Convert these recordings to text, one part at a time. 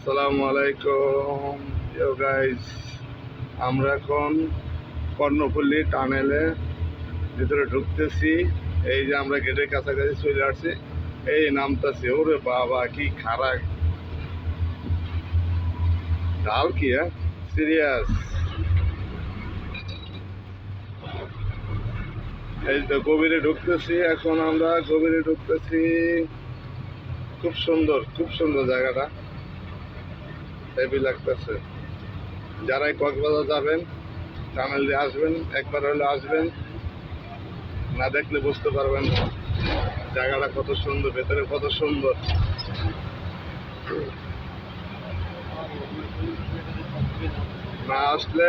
আসসালামু আলাইকুম। গাইস আমরা এখন কর্ণপল্লী টানেলে ভিতরে ঢুকতেছি। এই যে আমরা গেটের কাছাকাছি চলে আসছি। এই নামতাছি, ওরে বাবা, কি খারাপ। ঢাল কি হ্যাঁ? সিরিয়াস এই তো গভীরে ঢুকতেছি, এখন আমরা গভীরে ঢুকতেছি। খুব সুন্দর খুব সুন্দর জায়গাটা। হেভি লাগতেছে। যারাই কক্সবাজার যাবেন টানেল দিয়ে আসবেন, একবার হলে আসবেন। না দেখলে বুঝতে পারবেন জায়গাটা কত সুন্দর, ভেতরে কত সুন্দর। না আসলে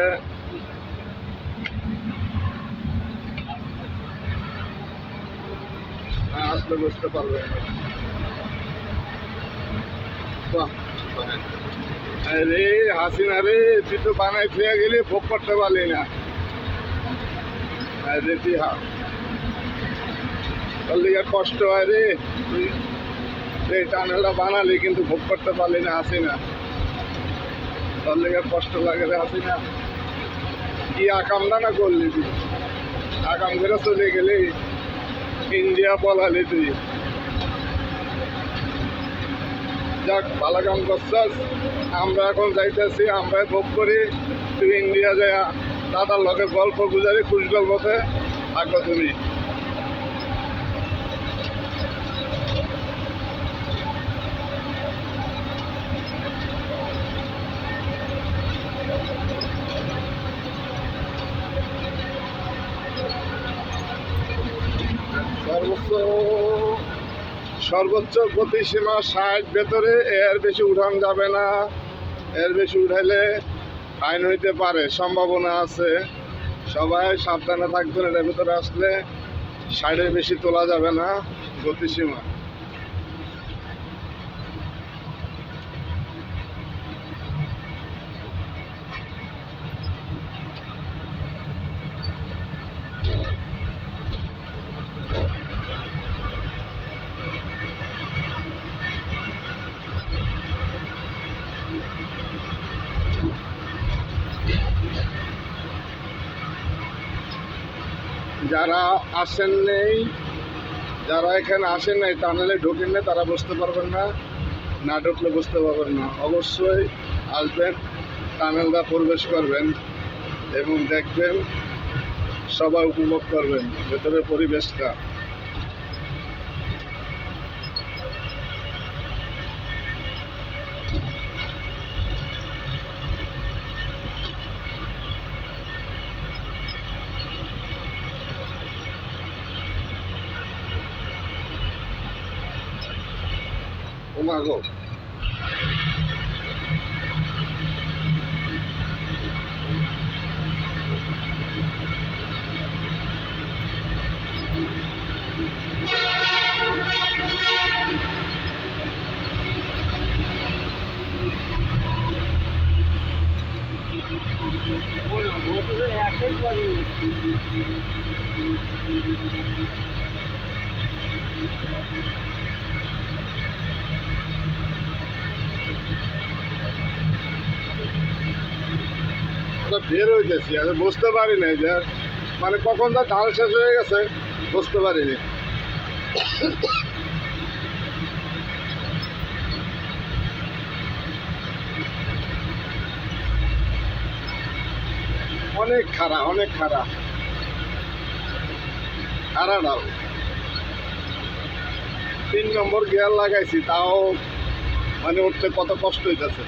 না আসলে বুঝতে পারবেন আরে হাসিনা রে, তুই তো বানাই ফিরে গেলি ভোগ করতে পারলি না। আরে তুই হা কষ্ট হয় রে। তুই এই টানেলটা বানালি কিন্তু ভোগ করতে পারলি না হাসিনা। তোর লিগে কষ্ট লাগে রে হাসিনা। কি আকামটা না করলি তুই? আকাম করে চলে গেলি। ইন্ডিয়া বলালি তুই। যাক ভালো কাম করছাস আমরা এখন যাইতেছি আমরা ভোগ করি। তুই ইন্ডিয়া যায়, দাদার লগে গল্প গুজারি খুশ গল্পতে থাকো তুমি। সর্বোচ্চ সর্বোচ্চ গতিসীমা ষাট ভেতরে, এর বেশি উঠান যাবে না। এর বেশি উঠাইলে আইন হইতে পারে, সম্ভাবনা আছে। সবাই সাবধানে থাকবেন, এটার ভেতরে আসলে ষাটের বেশি তোলা যাবে না, গতিসীমা। যারা আসেন নেই, যারা এখানে আসেন নাই টানেলে ঢোকেন না, তারা বুঝতে পারবেন না না ঢুকলে বুঝতে পারবেন না। অবশ্যই আসবেন, টানেলটা প্রবেশ করবেন এবং দেখবেন সবাই উপভোগ করবেন, ভেতরের পরিবেশটা। ওমাগো আমরা বের হইতেছি, আমি বুঝতে পারি নাই যে মানে কখন তার ঢাল শেষ হয়ে গেছে, বুঝতে পারিনি অনেক খারাপ অনেক খারাপ খারা ডাল তিন নম্বর গিয়ার লাগাইছি, তাও মানে উঠতে কত কষ্ট হইতেছে।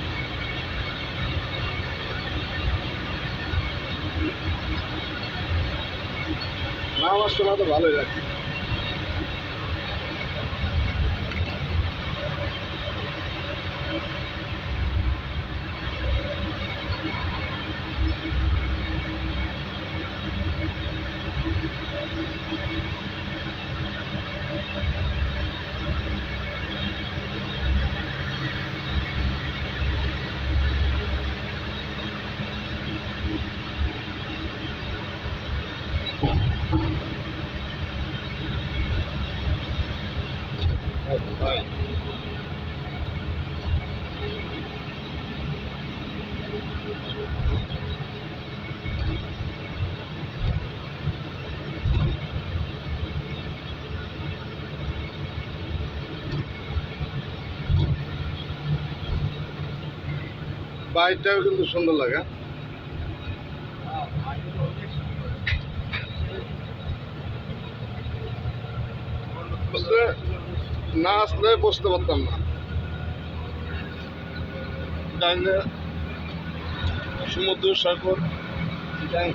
না আমার শোনা তো ভালোই লাগছে বাইরটাও কিন্তু সুন্দর লাগে। না আসলে বসতে পারতাম না ডাইনে সমুদ্র সাগর ডাইন